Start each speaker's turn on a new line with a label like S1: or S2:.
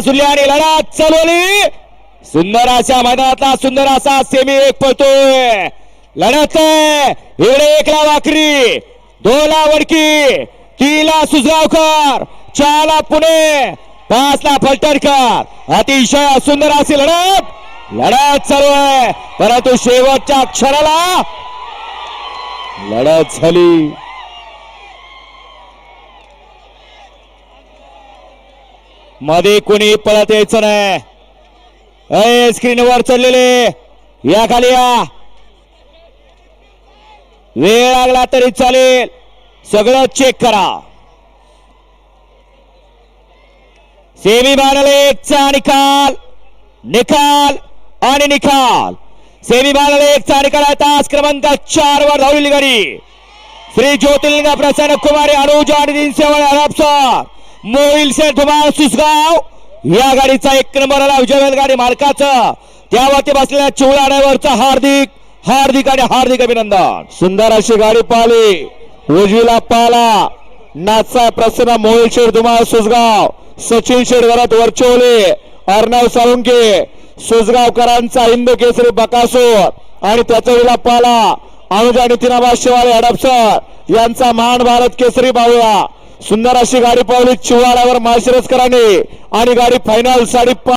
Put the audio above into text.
S1: बाजूला आणि लढत चालवली सुंदर अशा मैदानातला सुंदर असा सेमी एक पळतोय. लढत इकडे एकला वाकरी दोला वडकी तीला सुजगावकर चारला पुणे पाचला फलटणकर. अतिशय सुंदर अशी लढत. लढत चालू आहे. परंतु शेवटच्या क्षणाला लढत झाली. मध्ये कोणी पळत यायचं नाही. अय स्क्रीनवर चढलेले या खाली या. वेळ लागला तरी चालेल. सगळं चेक करा. सेमी फायनल एकचा निकाल. निकाल आणि निकाल. सेमी फायनल एकचा निकाल आहे. तास क्रमांक चार वर धावलेली गाडी. श्री ज्योतिर्लिंग प्रसन्न कुमारी अनुज आणि दिनसेवळ हडपसर मोहिल शेठ धुमाळ सुसगाव या गाडीचा एक नंबर आला विजय गाडी मालकाचं. त्यावरती बसलेल्या चिवळा हार्दिक हार्दिक आणि हार्दिक अभिनंदन.
S2: सुंदर अशी गाडी पाहिली. उजवीला पाला. नाचा प्रसन्न मोहिल शेठ धुमाळ सुसगाव सचिन शेठ घरात वरचोले अर्णव साळुंके. सुसगावकरांचा हिंद केसरी बकासूर. आणि त्याच्या वेळेला पाला. अनुजा नितीनाबा शिवाळे हडपसर. यांचा महान भारत केसरी बावळा. सुंदर अशी गाडी पावली चिवाड्यावर माळशिरसकरांनी आणि गाडी फायनल साडी